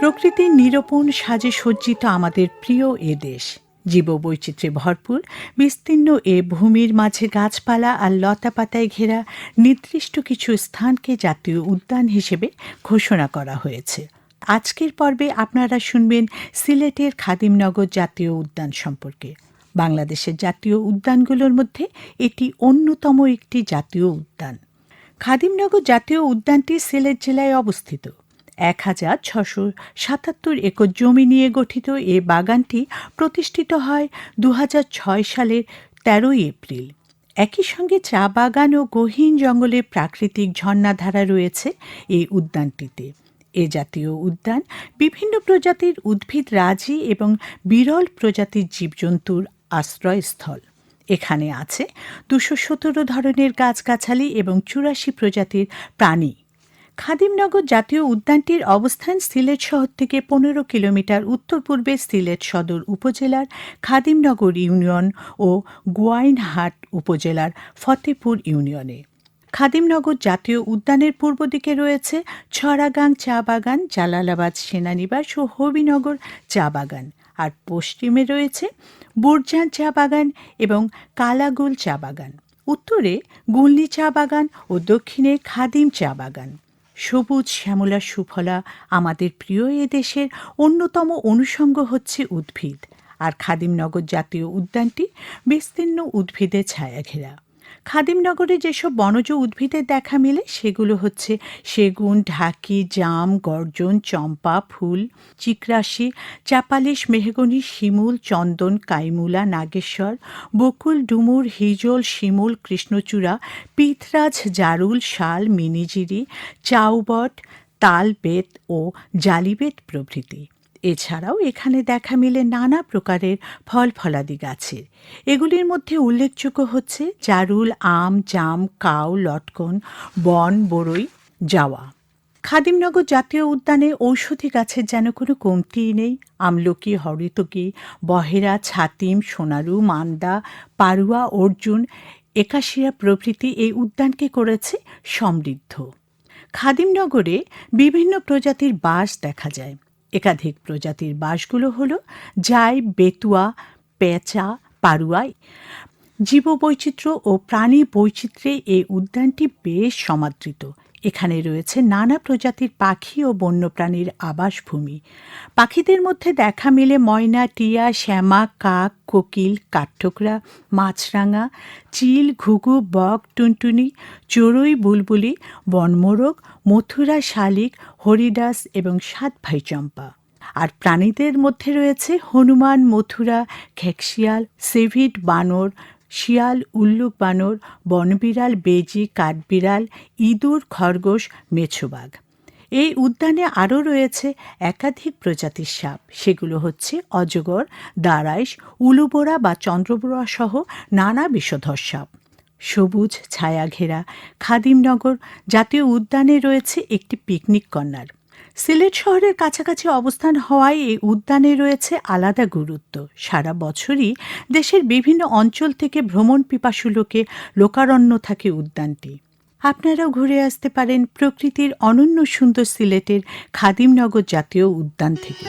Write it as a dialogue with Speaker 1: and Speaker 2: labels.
Speaker 1: প্রকৃতির নিরূপণ সাজে সজ্জিত আমাদের প্রিয় এ দেশ। জীববৈচিত্র্যে ভরপুর, বিস্তীর্ণ এ ভূমির মাঝে গাছপালা আর লতাপাতায় ঘেরা নির্দিষ্ট কিছু স্থানকে জাতীয় উদ্যান হিসেবে ঘোষণা করা হয়েছে। আজকের পর্বে আপনারা শুনবেন সিলেটের খাদিমনগর জাতীয় উদ্যান সম্পর্কে। বাংলাদেশের জাতীয় উদ্যানগুলোর মধ্যে এটি অন্যতম একটি জাতীয় উদ্যান। খাদিমনগর জাতীয় উদ্যানটি সিলেট জেলায় অবস্থিত। এক হাজার ছশো সাতাত্তর একর জমি নিয়ে গঠিত এ বাগানটি প্রতিষ্ঠিত হয় দু হাজার ছয় সালের তেরোই এপ্রিল। একই সঙ্গে চা বাগান ও গহীন জঙ্গলে প্রাকৃতিক ঝর্ণাধারা রয়েছে এই উদ্যানটিতে। এ জাতীয় উদ্যান বিভিন্ন প্রজাতির উদ্ভিদ রাজি এবং বিরল প্রজাতির জীবজন্তুর আশ্রয়স্থল। এখানে আছে দুশো সতেরো ধরনের গাছগাছালি এবং চুরাশি প্রজাতির প্রাণী। খাদিমনগর জাতীয় উদ্যানটির অবস্থান সিলেট শহর থেকে পনেরো কিলোমিটার উত্তর পূর্বে সিলেট সদর উপজেলার খাদিমনগর ইউনিয়ন ও গোয়াইনহাট উপজেলার ফতেপুর ইউনিয়নে। খাদিমনগর জাতীয় উদ্যানের পূর্ব দিকে রয়েছে ছড়াগাং চা বাগান, জালালাবাদ সেনানিবাস ও হবিনগর চা বাগান। আর পশ্চিমে রয়েছে বুরজান চা বাগান এবং কালাগুল চা বাগান। উত্তরে গুল্লি চা বাগান ও দক্ষিণে খাদিম চা বাগান। সবুজ শ্যামলা সুফলা আমাদের প্রিয় এ দেশের অন্যতম অনুষঙ্গ হচ্ছে উদ্ভিদ। আর খাদিমনগর জাতীয় উদ্যানটি বিস্তীর্ণ উদ্ভিদে ছায়া ঘেরা খাদিমনগরে যেসব বনজ উদ্ভিদের দেখা মিলে, সেগুলো হচ্ছে সেগুন, ঢাকি, জাম, গর্জন, চম্পা, ফুল, চিকরাশি, চাপালিশ, মেহগনি, শিমুল, চন্দন, কাইমুলা, নাগেশ্বর, বকুল, ডুমুর, হিজল, শিমুল, কৃষ্ণচূড়া, পিথরাজ, জারুল, শাল, মিনিজিরি, চাউবট তাল বেত ও জালিবেত প্রভৃতি। এছাড়াও এখানে দেখা মিলে নানা প্রকারের ফল ফলাদি গাছের। এগুলির মধ্যে উল্লেখযোগ্য হচ্ছে জারুল, আম, জাম, কাউ, লটকন, বন বড়ই জাওয়া খাদিমনগর জাতীয় উদ্যানে ঔষধি গাছের যেন কোনো কমতিই নেই। আমলকি, হরিতকি, বহেরা, ছাতিম, সোনারু, মান্দা, পারুয়া, অর্জুন, একাশিয়া প্রভৃতি এই উদ্যানকে করেছে সমৃদ্ধ। খাদিমনগরে বিভিন্ন প্রজাতির বাস দেখা যায়। একাধিক প্রজাতির বাসগুলো হল জাই, বেতুয়া, পেঁচা পারুয়াই জীববৈচিত্র্য ও প্রাণী বৈচিত্র্যে এই উদ্যানটি বেশ সমাদৃত। এখানে রয়েছে নানা প্রজাতির পাখি ও বন্যপ্রাণীর আবাসভূমি। পাখিদের মধ্যে দেখা মিলে ময়না, টিয়া, শ্যামা, কাক, কোকিল, কাঠঠোকরা, মাছরাঙা, চিল, ঘুঘু, বক, টুনটুনি, চড়ুই, বুলবুলি, বনমোরগ, মথুরা শালিক, হরিদাস এবং সাত ভাই চম্পা। আর প্রাণীদের মধ্যে রয়েছে হনুমান, মথুরা খেকশিয়াল সেভিড, বানর শিয়াল, উল্লুক বানর, বনবিড়াল, বেজি, কাঠবিড়াল, ইঁদুর, খরগোশ, মেছোবাঘ। এই উদ্যানে আরও রয়েছে একাধিক প্রজাতির সাপ। সেগুলো হচ্ছে অজগর দারাইশ উলুবোরা বা চন্দ্রবোরা সহ নানা বিষধর সাপ। সবুজ ছায়া ঘেরা খাদিমনগর জাতীয় উদ্যানে রয়েছে একটি পিকনিক কর্নার। সিলেট শহরের কাছাকাছি অবস্থান হওয়ায় এই উদ্যানে রয়েছে আলাদা গুরুত্ব। সারা বছরই দেশের বিভিন্ন অঞ্চল থেকে ভ্রমণ পিপাসু লোকে লোকারণ্য থাকে উদ্যানটি। আপনারাও ঘুরে আসতে পারেন প্রকৃতির অনন্য সুন্দর সিলেটের খাদিমনগর জাতীয় উদ্যান থেকে।